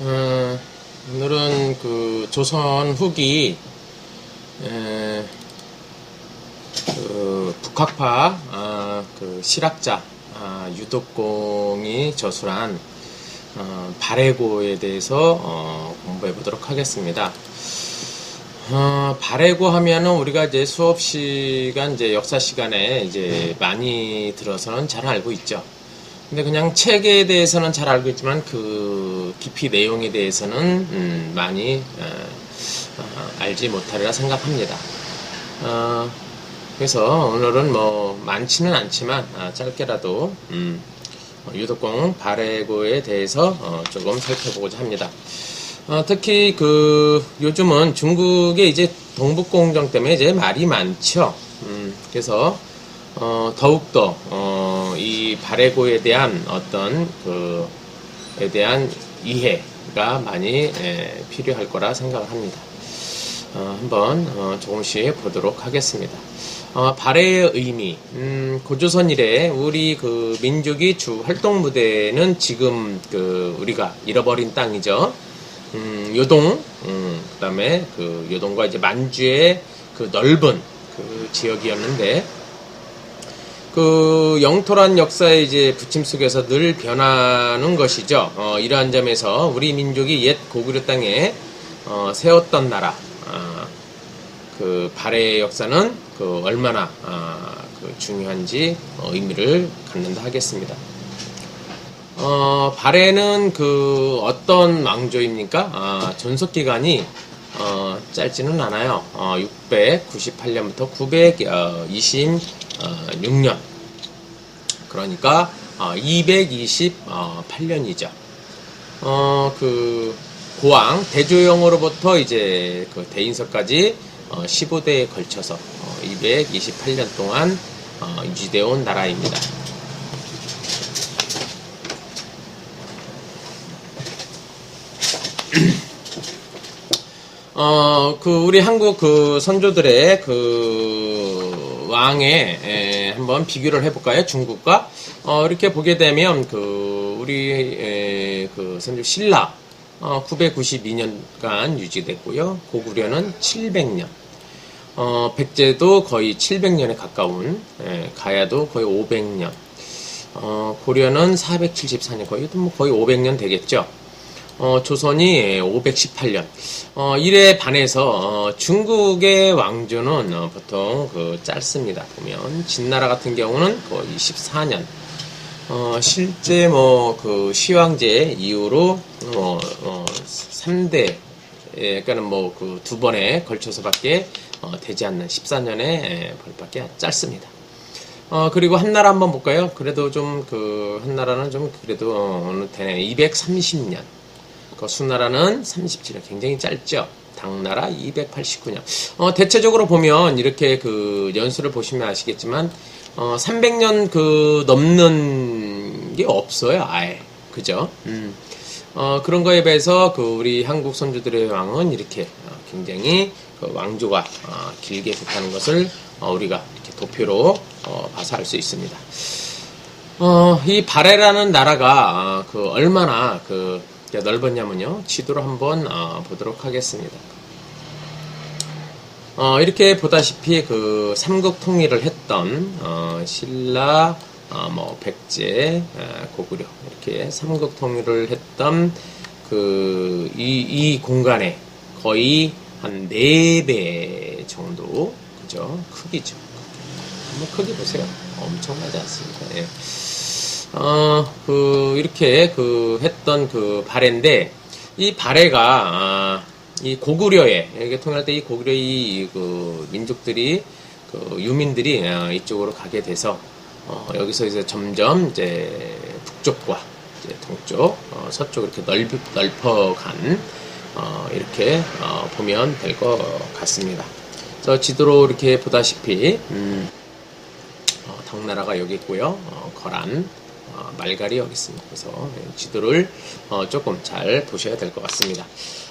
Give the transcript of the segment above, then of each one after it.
어, 오늘은 그 조선 후기 에, 그 북학파 아, 그 실학자 아, 유독공이 저술한 어, 발해고에 대해서 어, 공부해 보도록 하겠습니다. 어, 발해고 하면은 우리가 이제 수업 시간 이제 역사 시간에 이제 많이 들어서는 잘 알고 있죠. 근데 그냥 책에 대해서는 잘 알고 있지만 그 깊이 내용에 대해서는 음, 많이 어, 어, 알지 못하리라 생각합니다. 어, 그래서 오늘은 뭐 많지는 않지만 아, 짧게라도 음, 어, 유독공 발해고에 대해서 어, 조금 살펴보고자 합니다. 어, 특히 그 요즘은 중국에 이제 동북공정 때문에 이제 말이 많죠. 음, 그래서 어, 더욱더 어, 이 발해고에 대한 어떤 그에 대한 이해가 많이 에, 필요할 거라 생각을 합니다. 어, 한번 어, 조금씩 보도록 하겠습니다. 어, 발해의 의미, 음, 고조선 이래 우리 그 민족이 주 활동 무대는 지금 그 우리가 잃어버린 땅이죠. 음, 요동, 음, 그다음에 그 요동과 이제 만주의 그 넓은 그 지역이었는데 그 영토란 역사의 이제 부침 속에서 늘 변하는 것이죠. 어, 이러한 점에서 우리 민족이 옛 고구려 땅에 어, 세웠던 나라, 어, 그 발해의 역사는 그 얼마나 아, 그 중요한지 어, 의미를 갖는다 하겠습니다. 어, 발해는 그 어떤 왕조입니까? 아, 전속 기간이 어, 짧지는 않아요. 어, 698년부터 926년. 그러니까 어, 228년이죠. 어, 그 고왕 대조영으로부터 이제 그 대인석까지 어, 15대에 걸쳐서 어, 228년 동안 어, 유지되어 온 나라입니다. 어, 그, 우리 한국 그 선조들의 그 왕의 에, 한번 비교를 해볼까요? 중국과? 어, 이렇게 보게 되면 그, 우리 에, 그 선조 신라, 어, 992년간 유지됐고요. 고구려는 700년. 어, 백제도 거의 700년에 가까운, 에, 가야도 거의 500년. 어, 고려는 474년, 거의, 뭐 거의 500년 되겠죠. 어, 조선이 518년. 어, 이에 반해서 어, 중국의 왕조는 어, 보통 그 짧습니다. 보면 진나라 같은 경우는 거의 14년. 어, 실제 뭐 그 시황제 이후로 뭐 어, 3대 예, 그러니까는 뭐 그 두 번에 걸쳐서밖에 어, 되지 않는 14년의 벌밖에 짧습니다. 어, 그리고 한나라 한번 볼까요? 그래도 좀 그 한나라는 좀 그래도 어, 어느 되네 230년. 그 수나라는 37년 굉장히 짧죠. 당나라 289년. 어, 대체적으로 보면 이렇게 그 연수를 보시면 아시겠지만 어, 300년 그 넘는 게 없어요. 아예. 그죠? 음. 어, 그런 거에 비해서 그 우리 한국 선조들의 왕은 이렇게 어, 굉장히 그 왕조가 어, 길게 됐다는 것을 어, 우리가 이렇게 도표로 어, 봐서 알 수 있습니다. 어, 이 발해라는 나라가 어, 그 얼마나 그 넓었냐면요. 지도로 한번 어, 보도록 하겠습니다. 어, 이렇게 보다시피 그 삼국 통일을 했던 어, 신라, 어, 뭐 백제, 고구려 이렇게 삼국 통일을 했던 그 이 이 공간에 거의 한 4배 정도 그죠? 크기죠. 한번 크기 보세요. 엄청나지 않습니까? 예. 어, 그, 이렇게, 그, 했던 그 발해인데, 이 발해가, 아, 이 고구려에, 이게 통일할 때 이 고구려 이, 그, 민족들이, 그, 유민들이 어, 이쪽으로 가게 돼서, 어, 여기서 이제 점점, 이제, 북쪽과, 이제 동쪽, 어, 서쪽 이렇게 넓, 넓어간, 어, 이렇게, 어, 보면 될 것 같습니다. 그래서 지도로 이렇게 보다시피, 음, 어, 당나라가 여기 있고요. 어, 거란, 어, 말갈이 여기 있습니다. 그래서 지도를 어, 조금 잘 보셔야 될 것 같습니다.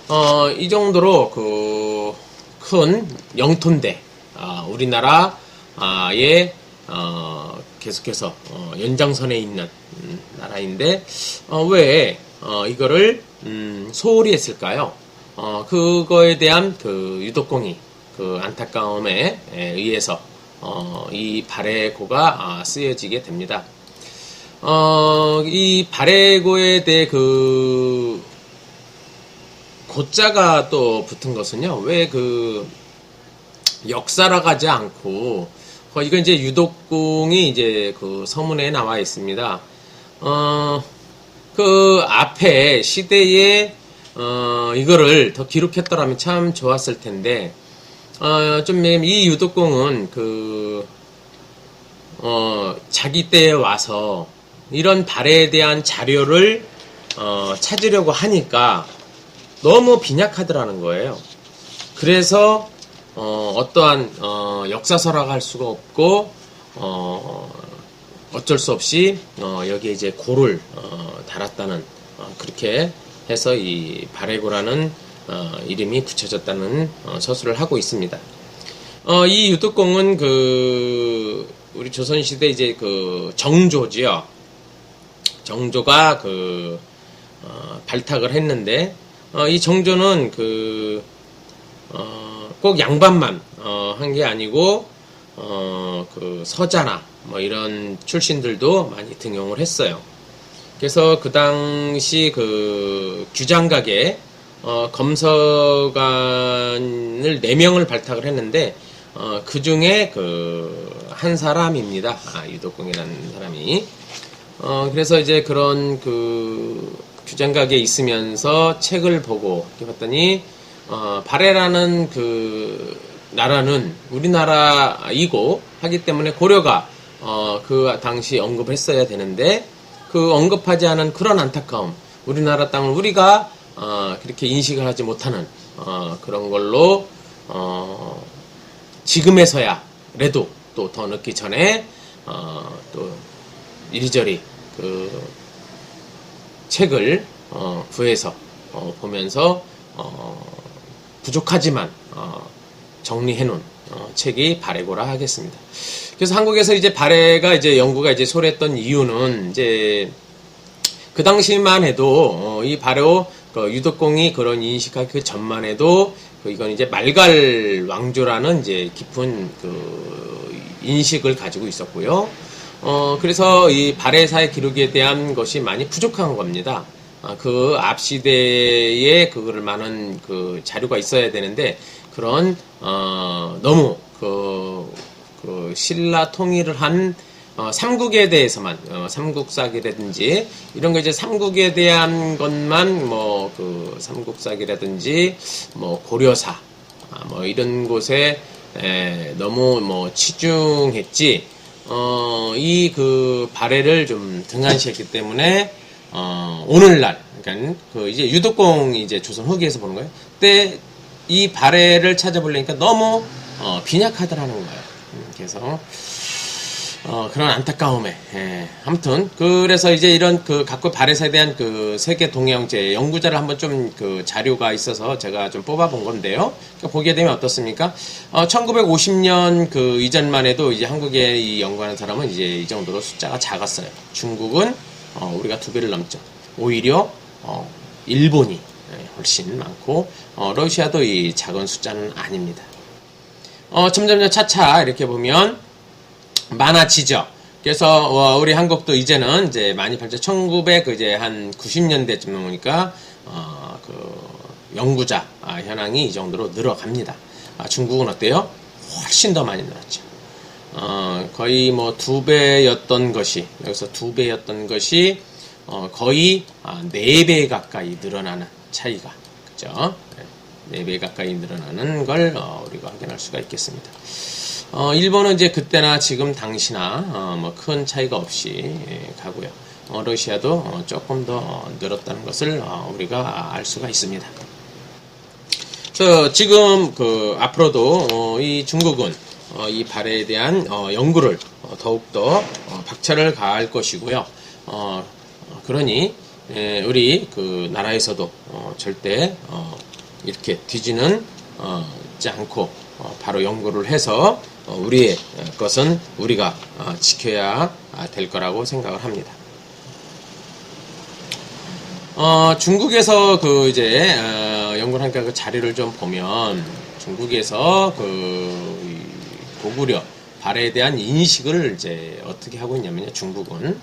어, 이 정도로 그 큰 영토인데 아, 우리나라의 어, 계속해서 어, 연장선에 있는 음, 나라인데 어, 왜 어, 이거를 음, 소홀히 했을까요? 어, 그거에 대한 그 유독공이 그 안타까움에 의해서 어, 이 발해고가 아, 쓰여지게 됩니다. 어, 이 발해고에 대해 그 고자가 또 붙은 것은요. 왜 그 역사라 가지 않고 어, 이건 이제 유독공이 이제 그 서문에 나와 있습니다. 어, 그 앞에 시대에 어, 이거를 더 기록했더라면 참 좋았을 텐데 어, 좀이 유독공은 그 어, 자기 때에 와서 이런 발해에 대한 자료를 어, 찾으려고 하니까 너무 빈약하더라는 거예요. 그래서 어, 떠한 어, 역사서라고 할 수가 없고 어, 어쩔 수 없이 어, 여기에 이제 고를 어, 달았다는 어, 그렇게 해서 이 바레고라는 어, 이름이 붙여졌다는 어, 서술을 하고 있습니다. 어, 이 유독공은 그 우리 조선 시대 이제 그 정조지요. 정조가 그 어, 발탁을 했는데 어, 이 정조는 그 어, 꼭 양반만 어, 한 게 아니고 어, 그 서자나 뭐 이런 출신들도 많이 등용을 했어요. 그래서 그 당시 그 규장각에 어, 검서관을 4명을 발탁을 했는데 어, 그 중에 그 한 사람입니다. 아, 유독공이라는 사람이. 어, 그래서 이제 그런 그 규장각에 있으면서 책을 보고 이렇게 봤더니 어, 바레라는 그 나라는 우리나라이고 하기 때문에 고려가 어, 그 당시 언급했어야 되는데 그 언급하지 않은 그런 안타까움 우리나라 땅을 우리가 어, 그렇게 인식을 하지 못하는 어, 그런 걸로 어, 지금에서야 그래도 또 더 늦기 전에 어, 또 이리저리 그 책을 어, 구해서 어, 보면서 어, 부족하지만 어, 정리해놓은 어, 책이 바레고라 하겠습니다. 그래서 한국에서 이제 바레가 이제 연구가 이제 소랬던 이유는 이제 그 당시만 해도 어, 이 바레오 그 유독공이 그런 인식할 그 전만 해도 그 이건 이제 말갈 왕조라는 이제 깊은 그 인식을 가지고 있었고요. 어, 그래서 이 발해사의 기록에 대한 것이 많이 부족한 겁니다. 아, 그 앞시대에 그거를 많은 그 자료가 있어야 되는데 그런 어, 너무 그, 그 신라 통일을 한 어, 삼국에 대해서만 어, 삼국사기라든지 이런 거 이제 삼국에 대한 것만 뭐 그 삼국사기라든지 뭐 고려사 아, 뭐 이런 곳에 에, 너무 뭐 치중했지 어, 이 그 발해를 좀 등한시했기 때문에 어, 오늘날 그러니까 그 이제 유독공이 이제 조선 후기에서 보는 거예요. 그때 이 발해를 찾아보려니까 너무 어, 빈약하더라는 거예요. 음, 그래서 어, 그런 안타까움에 예. 아무튼 그래서 이제 이런 그 각국 발해사에 대한 그 세계 동양제 연구자를 한번 좀 그 자료가 있어서 제가 좀 뽑아본 건데요. 그러니까 보게 되면 어떻습니까? 어, 1950년 그 이전만 해도 이제 한국에 이 연구하는 사람은 이제 이 정도로 숫자가 작았어요. 중국은 어, 우리가 두 배를 넘죠. 오히려 어, 일본이 예, 훨씬 많고 어, 러시아도 이 작은 숫자는 아닙니다. 어, 점점점 차차 이렇게 보면 많아지죠. 그래서 어, 우리 한국도 이제는 이제 많이 발전 1900그 이제 한 90년대쯤 넘으니까 어, 그 연구자 아, 현황이 이 정도로 늘어갑니다. 아, 중국은 어때요? 훨씬 더 많이 늘었죠. 어, 거의 뭐 두 배였던 것이 여기서 두 배였던 것이 어, 거의 아, 네배 가까이 늘어나는 차이가 그죠? 네 배 가까이 늘어나는 걸 어, 우리가 확인할 수가 있겠습니다. 어, 일본은 이제 그때나 지금 당시나 어, 뭐큰 차이가 없이 예, 가고요. 어, 러시아도 어, 조금 더 늘었다는 것을 어, 우리가 알 수가 있습니다. 저 지금 그 앞으로도 어, 이 중국은 이 발해에 대한 연구를 더욱더 박차를 가할 것이고요. 그러니 예, 우리 그 나라에서도 절대 이렇게 뒤지는 지 않고 바로 연구를 해서 어, 우리의 것은 우리가 어, 지켜야 될 거라고 생각을 합니다. 어, 중국에서 그 이제 어, 연구를 하니까 그 자료를 좀 보면 중국에서 그이 고구려 발해에 대한 인식을 이제 어떻게 하고 있냐면요. 중국은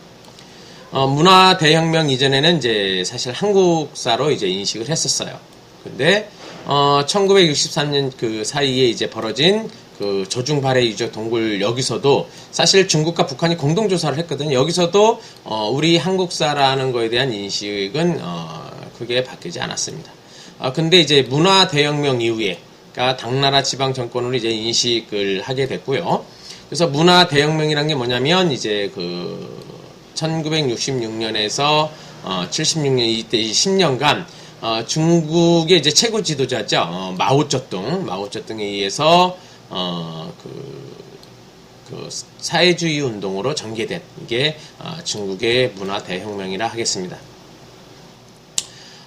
어, 문화 대혁명 이전에는 이제 사실 한국사로 이제 인식을 했었어요. 근데 어, 1963년 그 사이에 이제 벌어진 그 조중 발해 유적 동굴 여기서도 사실 중국과 북한이 공동 조사를 했거든요. 여기서도 어, 우리 한국사라는 거에 대한 인식은 어, 크게 바뀌지 않았습니다. 아 근데 이제 문화 대혁명 이후에 그러니까 당나라 지방 정권으로 이제 인식을 하게 됐고요. 그래서 문화 대혁명이란 게 뭐냐면 이제 그 1966년에서 어, 76년 이때 10년간 어, 중국의 이제 최고 지도자죠 어, 마오쩌둥 마오쩌둥에 의해서 어, 그, 그 사회주의 운동으로 전개된 이게 어, 중국의 문화 대혁명이라 하겠습니다.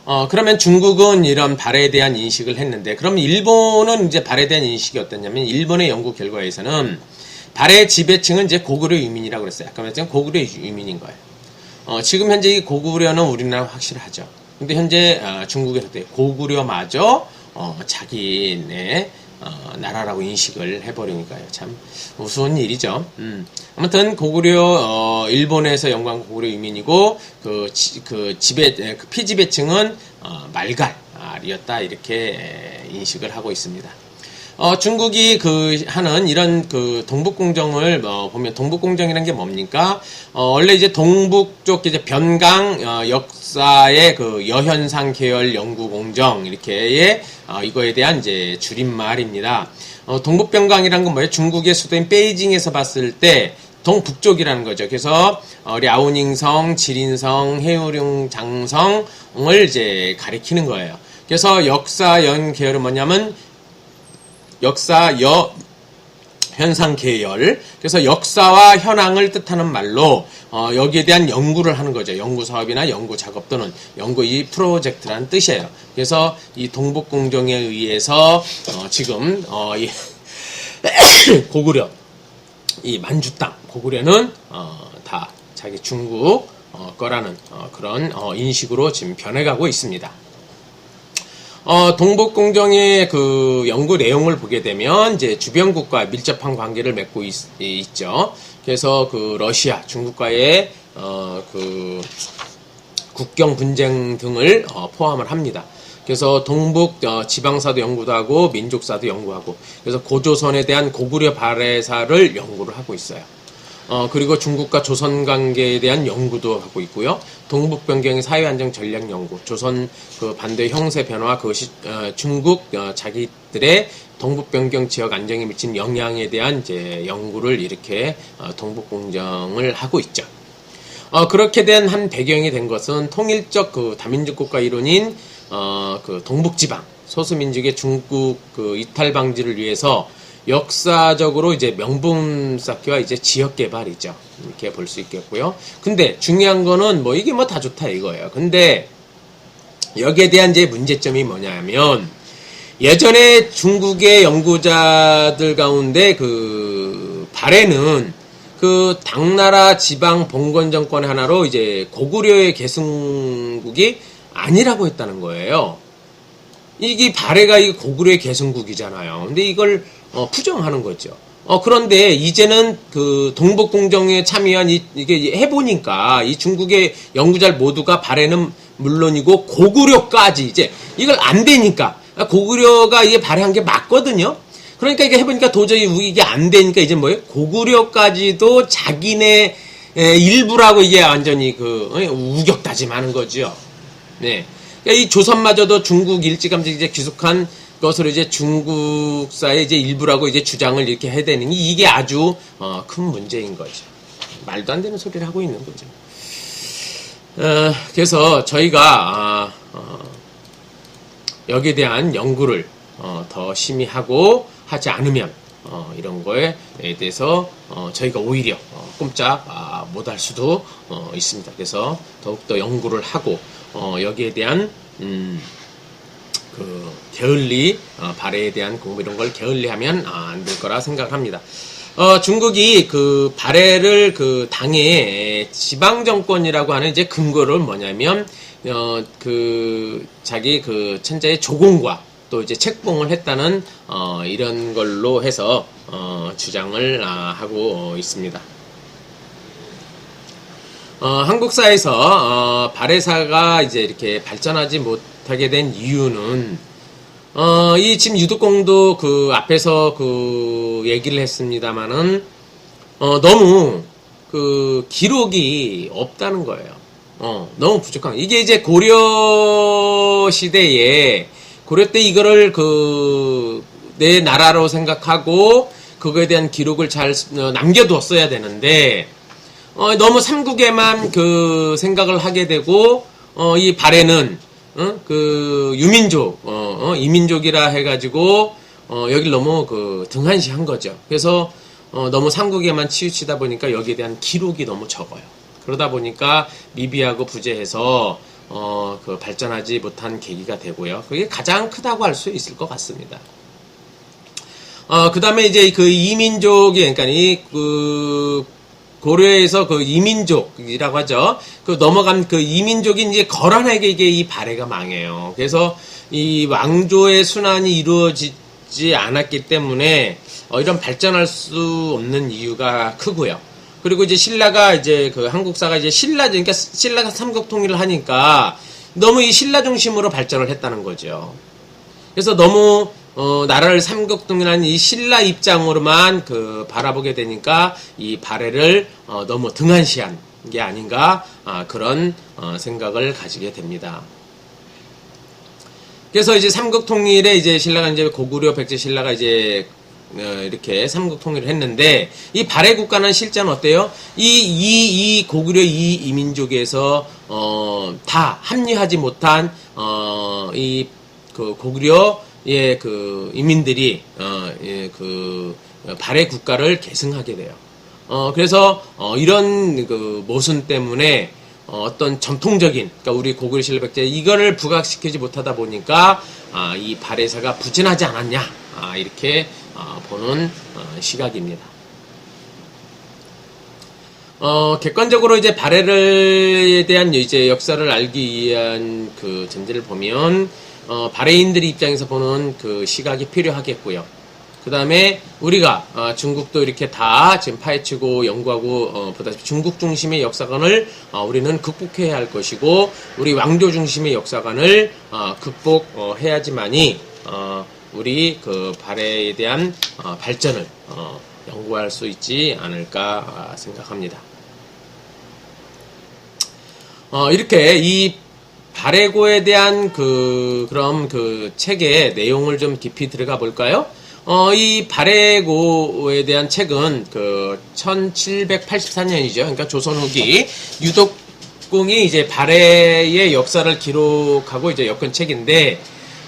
어, 그러면 중국은 이런 발해에 대한 인식을 했는데, 그럼 일본은 이제 발해에 대한 인식이 어떻냐면, 일본의 연구 결과에서는 발해 지배층은 이제 고구려 유민이라고 그랬어요. 아까 말했지만 고구려 유민인 거예요. 어, 지금 현재 이 고구려는 우리나라 확실하죠. 근데 현재 어, 중국에서 고구려마저 어, 자기네 어, 나라라고 인식을 해버리니까요. 참 우스운 일이죠. 음. 아무튼 고구려 어, 일본에서 영광 고구려 유민이고 그, 지, 그 지배 그 피지배층은 어, 말갈이었다 이렇게 인식을 하고 있습니다. 어, 중국이 그 하는 이런 그 동북공정을 어, 보면 동북공정이라는 게 뭡니까? 어, 원래 이제 동북 쪽 이제 변강 어, 역사의 그 여현상 계열 연구공정 이렇게의 어, 이거에 대한 이제 줄임말입니다. 어, 동북 변강이라는 건 뭐예요? 중국의 수도인 베이징에서 봤을 때 동북쪽이라는 거죠. 그래서 어, 랴오닝성, 지린성, 해우룡 장성을 이제 가리키는 거예요. 그래서 역사 연 계열은 뭐냐면 역사 여 현상 계열. 그래서 역사와 현황을 뜻하는 말로 어, 여기에 대한 연구를 하는 거죠. 연구 사업이나 연구 작업 또는 연구 이 프로젝트라는 뜻이에요. 그래서 이 동북 공정에 의해서 어, 지금 어, 이 고구려 이 만주 땅 고구려는 어, 다 자기 중국 어, 거라는 어, 그런 어, 인식으로 지금 변해가고 있습니다. 어, 동북공정의 그 연구 내용을 보게 되면 이제 주변국과 밀접한 관계를 맺고 있, 죠 그래서 그 러시아, 중국과의 어, 그 국경 분쟁 등을 어, 포함을 합니다. 그래서 동북 어, 지방사도 연구도 하고 민족사도 연구하고 그래서 고조선에 대한 고구려 발해사를 연구를 하고 있어요. 어, 그리고 중국과 조선 관계에 대한 연구도 하고 있고요. 동북 변경의 사회 안정 전략 연구, 조선 그 반대 형세 변화, 그것이 어, 중국 어, 자기들의 동북 변경 지역 안정에 미친 영향에 대한 이제 연구를 이렇게 어, 동북 공정을 하고 있죠. 어, 그렇게 된 한 배경이 된 것은 통일적 그 다민족 국가 이론인 어, 그 동북 지방 소수민족의 중국 그 이탈 방지를 위해서 역사적으로 이제 명분 쌓기와 이제 지역 개발이죠. 이렇게 볼 수 있겠고요. 근데 중요한 거는 뭐 이게 뭐 다 좋다 이거예요. 근데 여기에 대한 이제 문제점이 뭐냐면 예전에 중국의 연구자들 가운데 그 발해는 그 당나라 지방 봉건 정권 하나로 이제 고구려의 계승국이 아니라고 했다는 거예요. 이게 발해가 이 고구려의 계승국이잖아요. 근데 이걸 어, 부정하는 거죠. 어, 그런데 이제는 그 동북공정에 참여한 이, 이게 해보니까 이 중국의 연구자 모두가 발해는 물론이고 고구려까지 이제 이걸 안 되니까 고구려가 이게 발해한 게 맞거든요. 그러니까 이게 해보니까 도저히 이게 안 되니까 이제 뭐예요? 고구려까지도 자기네 일부라고 이게 완전히 그 어, 우격다짐하는 거죠. 네. 그러니까 이 조선마저도 중국 일찌감치 이제 귀속한 것으로 이제 중국사의 이제 일부라고 이제 주장을 이렇게 해야 되는 이게 아주 어, 큰 문제인 거죠. 말도 안 되는 소리를 하고 있는 거죠. 어, 그래서 저희가 아, 어, 여기에 대한 연구를 어, 더 심히 하고 하지 않으면 어, 이런 거에 대해서 어, 저희가 오히려 꼼짝 아, 못할 수도 있습니다. 그래서 더욱더 연구를 하고 여기에 대한 음, 그 게을리 어, 발해에 대한 공부 이런 걸 게을리하면 아, 안 될 거라 생각합니다. 어, 중국이 그 발해를 그 당의 지방 정권이라고 하는 이제 근거를 뭐냐면 어, 그 자기 그 천자의 조공과 또 이제 책봉을 했다는 어, 이런 걸로 해서 어, 주장을 아, 하고 있습니다. 어, 한국사에서 어, 발해사가 이제 이렇게 발전하지 못하게 된 이유는 어, 이 지금 유독공도 그 앞에서 그 얘기를 했습니다마는 어, 너무 그 기록이 없다는 거예요. 어, 너무 부족한. 이게 이제 고려 시대에 고려 때 이거를 그 내 나라로 생각하고 그거에 대한 기록을 잘 어, 남겨뒀어야 되는데 어, 너무 삼국에만 그 생각을 하게 되고 어, 이 발해는 어? 그 유민족 어, 어, 이민족이라 해가지고 어, 여기를 너무 그 등한시한 거죠. 그래서 어, 너무 삼국에만 치우치다 보니까 여기에 대한 기록이 너무 적어요. 그러다 보니까 미비하고 부재해서 어, 그 발전하지 못한 계기가 되고요. 그게 가장 크다고 할 수 있을 것 같습니다. 어, 그 다음에 이제 그 이민족이, 그러니까 이, 그, 고려에서 그 이민족이라고 하죠. 그 넘어간 그 이민족이 이제 거란에게 이게 이 발해가 망해요. 그래서 이 왕조의 순환이 이루어지지 않았기 때문에 어, 이런 발전할 수 없는 이유가 크고요. 그리고 이제 신라가 이제 그 한국사가 이제 신라, 그러니까 신라가 삼국 통일을 하니까 너무 이 신라 중심으로 발전을 했다는 거죠. 그래서 너무 어, 나라를 삼국동일한 이 신라 입장으로만 그 바라보게 되니까 이 발해를 어, 너무 등한시한 게 아닌가 아, 그런 어, 생각을 가지게 됩니다. 그래서 이제 삼국 통일에 이제 신라가 이제 고구려 백제 신라가 이제 어, 이렇게 삼국 통일을 했는데 이 발해 국가는 실제는 어때요? 이이 이 고구려 이 이민족에서 어, 다 합리하지 못한 어, 이 그 고구려 의그 이민들이 어, 예, 그 발해 국가를 계승하게 돼요. 어, 그래서 어, 이런 그 모순 때문에 어, 어떤 전통적인, 그러니까 우리 고구려 신라 백제 이거를 부각시키지 못하다 보니까 아, 이 발해사가 부진하지 않았냐 아, 이렇게 어, 보는 어, 시각입니다. 어, 객관적으로 이제 발해에 대한 이제 역사를 알기 위한 그 전제를 보면 어, 발해인들의 입장에서 보는 그 시각이 필요하겠고요. 그 다음에 우리가 어, 중국도 이렇게 다 지금 파헤치고 연구하고 어, 보다시피 중국 중심의 역사관을 어, 우리는 극복해야 할 것이고 우리 왕조 중심의 역사관을 어, 극복해야지만이 어, 우리 그 발해에 대한 어, 발전을 어, 연구할 수 있지 않을까 아, 생각합니다. 어, 이렇게 이 발해고에 대한 그 그럼 그 책의 내용을 좀 깊이 들어가 볼까요? 어, 이 발해고에 대한 책은 그 1784년이죠. 그러니까 조선 후기 유독공이 이제 발해의 역사를 기록하고 이제 엮은 책인데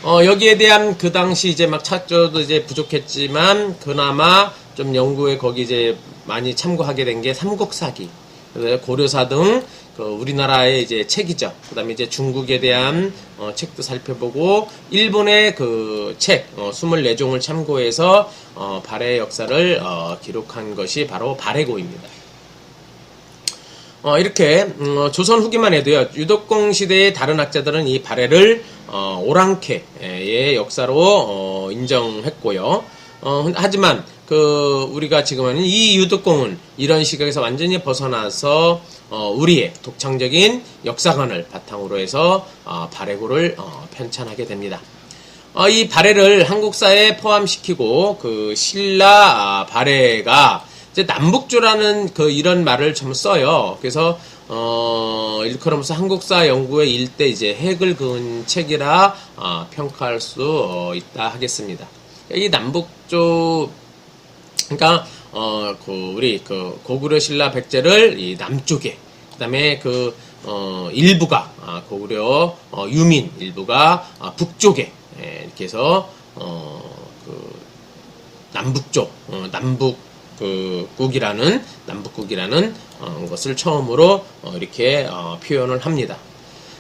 어, 여기에 대한 그 당시 이제 막 찾줘도 이제 부족했지만 그나마 좀 연구에 거기 이제 많이 참고하게 된 게 삼국사기, 고려사 등 그 우리나라의 이제 책이죠. 그다음에 이제 중국에 대한 어, 책도 살펴보고 일본의 그 책, 어, 24종을 참고해서 어, 발해 역사를 어, 기록한 것이 바로 발해고입니다. 어, 이렇게 음, 어, 조선 후기만 해도요 유독공 시대의 다른 학자들은 이 발해를 어, 오랑캐의 역사로 어, 인정했고요. 어, 하지만 그 우리가 지금 하는 이 유독공은 이런 시각에서 완전히 벗어나서 어, 우리의 독창적인 역사관을 바탕으로 해서 어, 발해고를 어, 편찬하게 됩니다. 어, 이 발해를 한국사에 포함시키고 그 신라 아, 발해가 이제 남북조라는 그 이런 말을 좀 써요. 그래서 어, 일컬어면서 한국사 연구의 일대 이제 핵을 그은 책이라 어, 평가할 수 어, 있다 하겠습니다. 이 남북조 그러니까 어, 그 우리 그 고구려 신라 백제를 이 남쪽에 그다음에 그 어, 일부가 아, 고구려 어, 유민 일부가 아, 북쪽에 예, 이렇게 해서 어, 그 남북쪽 어, 남북 그 국이라는 남북국이라는 어, 것을 처음으로 어, 이렇게 어, 표현을 합니다.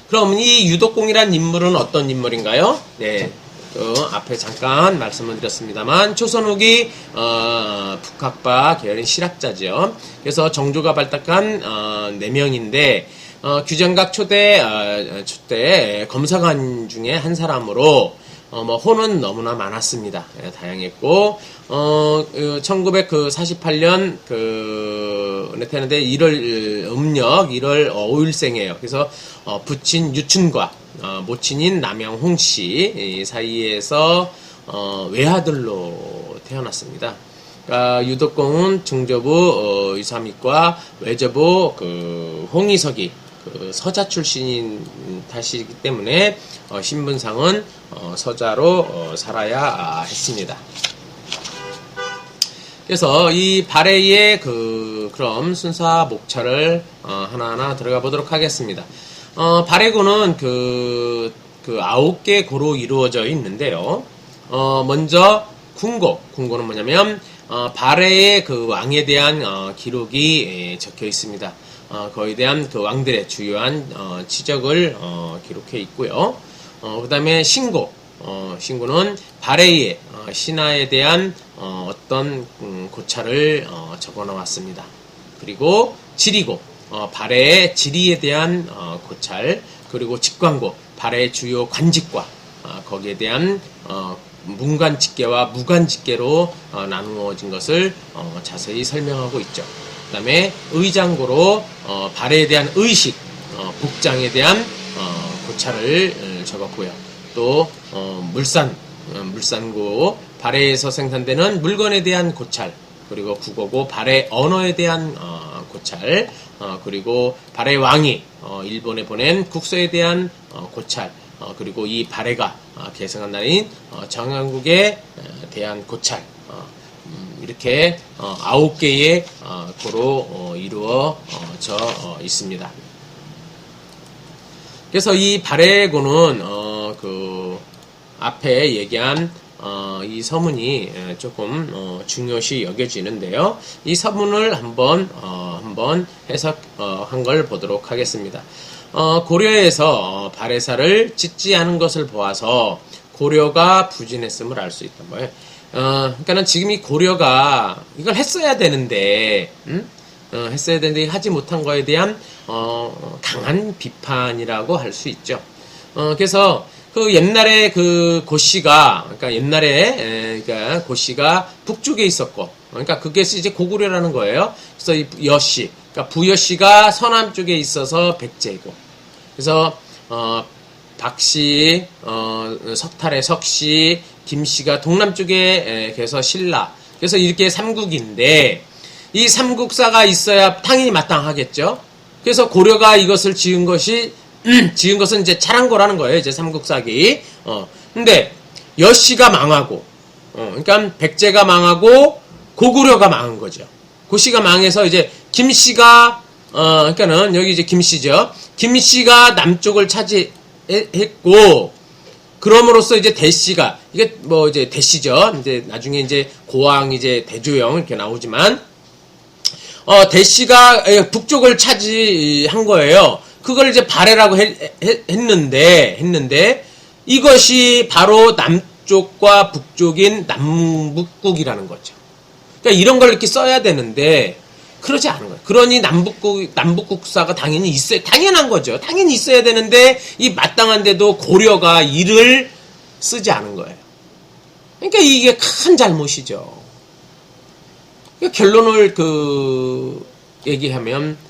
그럼 이 유독공이란 인물은 어떤 인물인가요? 네. 그 앞에 잠깐 말씀을 드렸습니다만 조선 후기 어, 북학파 계열인 실학자죠. 그래서 정조가 발탁한 어, 네 명인데 어, 규정각 초대 어, 초대 검사관 중에 한 사람으로 어, 뭐 호는 너무나 많았습니다. 예, 다양했고 어, 1948년 그 네테는데 1월 음력 1월 5일생이에요. 그래서 어, 부친 유춘과 어, 모친인 남영홍 씨 사이에서 어, 외아들로 태어났습니다. 그러니까 유독공은 중저부 어, 유삼익과 외저부 그 홍희석이 그 서자 출신인 탓이기 때문에 어, 신분상은 어, 서자로 어, 살아야 했습니다. 그래서 이 발해의 그 그럼 순사 목차를 어, 하나하나 들어가 보도록 하겠습니다. 어, 발해고는 그, 그 아홉 개 고로 이루어져 있는데요. 어, 먼저 궁고, 궁고는 뭐냐면 어, 발해의 그 왕에 대한 어, 기록이 에, 적혀 있습니다. 어, 그에 대한 그 왕들의 주요한 어, 지적을 어, 기록해 있고요. 어, 그 다음에 신고, 어, 신고는 발해의 어, 신하에 대한 어, 떤 음, 고찰을 어, 적어 놓았습니다. 그리고 지리고, 어, 발해의 지리에 대한 어, 고찰, 그리고 직관고, 발해의 주요 관직과 어, 거기에 대한 어, 문관 직계와 무관 직계로 어, 나누어진 것을 어, 자세히 설명하고 있죠. 그 다음에 의장고로 어, 발해에 대한 의식, 어, 복장에 대한 어, 고찰을 어, 적었고요. 또 어, 물산, 어, 물산고 발해에서 생산되는 물건에 대한 고찰, 그리고 국어고 발해 언어에 대한 어, 고찰, 어, 그리고 발해 왕이 어, 일본에 보낸 국서에 대한 어, 고찰, 어, 그리고 이 발해가 어, 계승한 날인 어, 정한국에 어, 대한 고찰, 어, 음, 이렇게 어, 아홉 개의 어, 고로 어, 이루어져 어, 있습니다. 그래서 이 발해고는 어, 그 앞에 얘기한 어, 이 서문이 에, 조금 어, 중요시 여겨지는데요. 이 서문을 한번 어, 한번 해석한 걸 보도록 하겠습니다. 어, 고려에서 어, 발해사를 짓지 않은 것을 보아서 고려가 부진했음을 알 수 있단 말이에요. 어, 그러니까는 지금 이 고려가 이걸 했어야 되는데, 음? 어, 했어야 되는데 하지 못한 거에 대한 어, 강한 비판이라고 할 수 있죠. 어, 그래서 그 옛날에 그 고씨가 그러니까 옛날에 에, 그러니까 고씨가 북쪽에 있었고 그러니까 그게 이제 고구려라는 거예요. 그래서 이 여씨 그러니까 부여씨가 서남 쪽에 있어서 백제고 그래서 어, 박씨 어, 석탈의 석씨 김씨가 동남쪽에 에, 그래서 신라 그래서 이렇게 삼국인데 이 삼국사가 있어야 당연히 마땅하겠죠. 그래서 고려가 이것을 지은 것이 지은 것은 이제 차랑고라는 거예요. 이제 삼국사기. 어. 근데 여씨가 망하고 어, 그러니까 백제가 망하고 고구려가 망한 거죠. 고씨가 망해서 이제 김씨가 어, 그러니까는 여기 이제 김씨죠. 김씨가 남쪽을 차지했고 그럼으로써 이제 대씨가 이게 뭐 이제 대씨죠. 이제 나중에 이제 고왕 이제 대조영 이렇게 나오지만 어, 대씨가 북쪽을 차지한 거예요. 그걸 이제 발해라고 했, 했는데, 했는데, 이것이 바로 남쪽과 북쪽인 남북국이라는 거죠. 그러니까 이런 걸 이렇게 써야 되는데, 그러지 않은 거예요. 그러니 남북국, 남북국사가 당연히 있어야, 당연한 거죠. 당연히 있어야 되는데, 이 마땅한데도 고려가 이를 쓰지 않은 거예요. 그러니까 이게 큰 잘못이죠. 그러니까 결론을 그 얘기하면 에,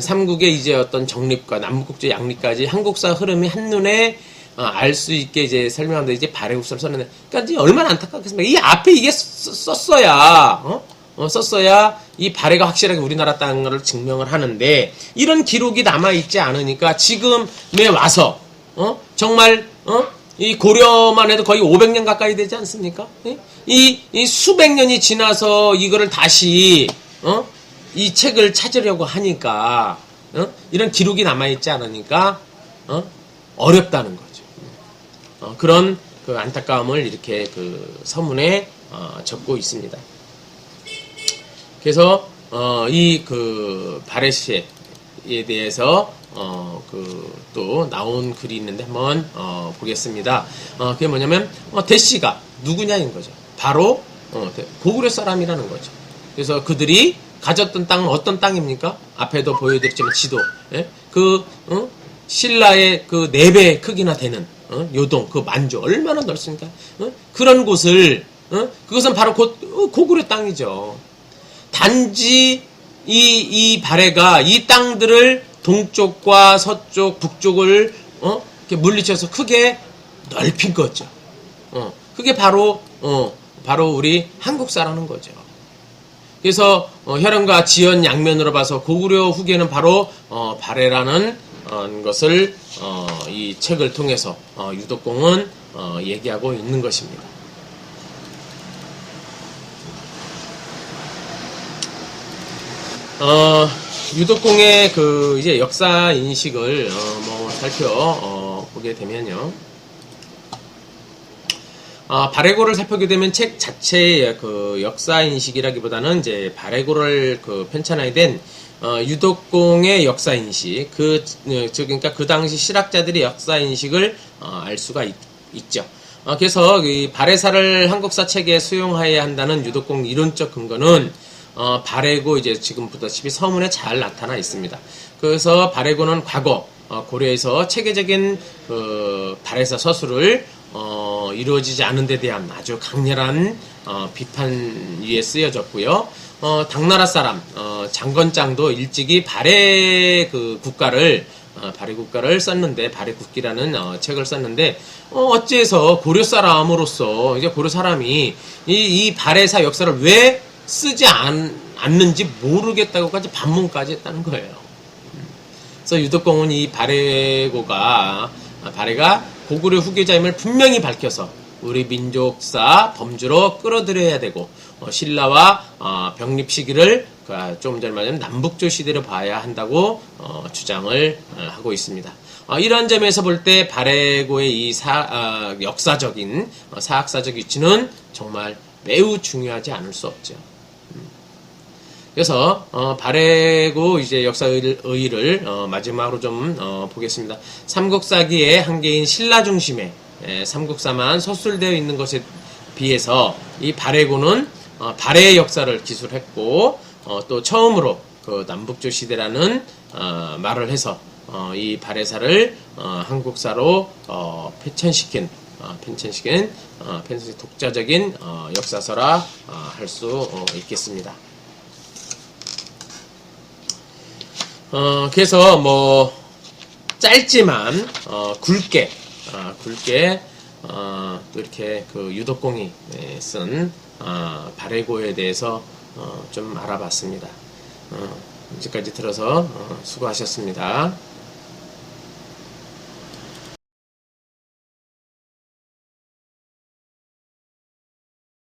삼국의 이제 어떤 정립과 남북국제 양립까지 한국사 흐름이 한눈에 어, 알수 있게 이제 설명하는데 이제 발해국사를 썼는데 그러니까 이제 얼마나 안타깝겠습니까? 이 앞에 이게 썼어야 어? 어, 썼어야 이 발해가 확실하게 우리나라 걸 증명을 하는데 이런 기록이 남아 있지 않으니까 지금에 와서 어? 정말 어? 이 고려만 해도 거의 500년 가까이 되지 않습니까? 예? 이, 이 수백 년이 지나서 이거를 다시 어? 이 책을 찾으려고 하니까 어? 이런 기록이 남아 있지 않으니까 어? 어렵다는 거죠. 어, 그런 그 안타까움을 이렇게 그 서문에 어, 적고 있습니다. 그래서 어, 이그 바레시에 대해서 어, 그, 또, 나온 글이 있는데 한번, 어, 보겠습니다. 어, 그게 뭐냐면, 어, 대씨가 누구냐인 거죠. 바로, 어, 고구려 사람이라는 거죠. 그래서 그들이 가졌던 땅은 어떤 땅입니까? 앞에도 보여드렸지만 지도. 예? 그 어? 신라의 그 네 배 크기나 되는 어? 요동 그 만주 얼마나 넓습니까? 어? 그런 곳을 어? 그것은 바로 곧 어, 고구려 땅이죠. 단지 이, 이 발해가 이 땅들을 동쪽과 서쪽, 북쪽을 어? 이렇게 물리쳐서 크게 넓힌 거죠. 어, 그게 바로 어, 바로 우리 한국사라는 거죠. 그래서 어, 혈연과 지연 양면으로 봐서 고구려 후계는 바로 어, 발해라는 어, 것을 어, 이 책을 통해서 어, 유독공은 어, 얘기하고 있는 것입니다. 어, 유독공의 그 이제 역사 인식을 어, 뭐 살펴 어, 보게 되면요. 아, 발해고를 살펴보게 되면 책 자체의 그 역사 인식이라기보다는 이제 발해고를 그 편찬하게 된 어, 유독공의 역사 인식, 그, 어, 즉, 그러니까 그 당시 실학자들의 역사 인식을 어, 알 수가 있, 죠 어, 그래서 이 발해사를 한국사 책에 수용하여야 한다는 유독공 이론적 근거는 어, 발해고 이제 지금 보다시피 서문에 잘 나타나 있습니다. 그래서 발해고는 과거 어, 고려에서 체계적인 그 발해사 서술을 어, 이루어지지 않은 데 대한 아주 강렬한 어, 비판 위에 쓰여졌고요. 어, 당나라 사람 어, 장건장도 일찍이 발해 그 국가를 어, 발해 국가를 썼는데 발해 국기라는 어, 책을 썼는데 어, 어째서 고려 사람으로서 이제 고려 사람이 이, 이 발해사 역사를 왜 쓰지 않, 않는지 모르겠다고까지 반문까지 했다는 거예요. 그래서 유독공은 이 발해고가 발해가 고구려 후계자임을 분명히 밝혀서 우리 민족사 범주로 끌어들여야 되고 어, 신라와 어, 병립 시기를 그, 좀 전에 말한 남북조 시대로 봐야 한다고 어, 주장을 어, 하고 있습니다. 어, 이런 점에서 볼때 발해고의 이 사, 어, 역사적인 어, 사학사적 위치는 정말 매우 중요하지 않을 수 없죠. 그래서 어, 발해고 이제 역사 의의를 어, 마지막으로 좀 어, 보겠습니다. 삼국사기의 한계인 신라 중심의 에, 삼국사만 서술되어 있는 것에 비해서 이 발해고는 어, 발해의 역사를 기술했고 어, 또 처음으로 그 남북조 시대라는 어, 말을 해서 어, 이 발해사를 어, 한국사로 어, 패천시킨 어, 편찬시킨 어, 편찬 독자적인 어, 역사서라 어, 할수 어, 있겠습니다. 어, 그래서 뭐 짧지만 어, 굵게 어, 굵게 어, 또 이렇게 그 유독공이 네, 쓴 어, 발해고에 대해서 어, 좀 알아봤습니다. 어, 이제까지 들어서 어, 수고하셨습니다.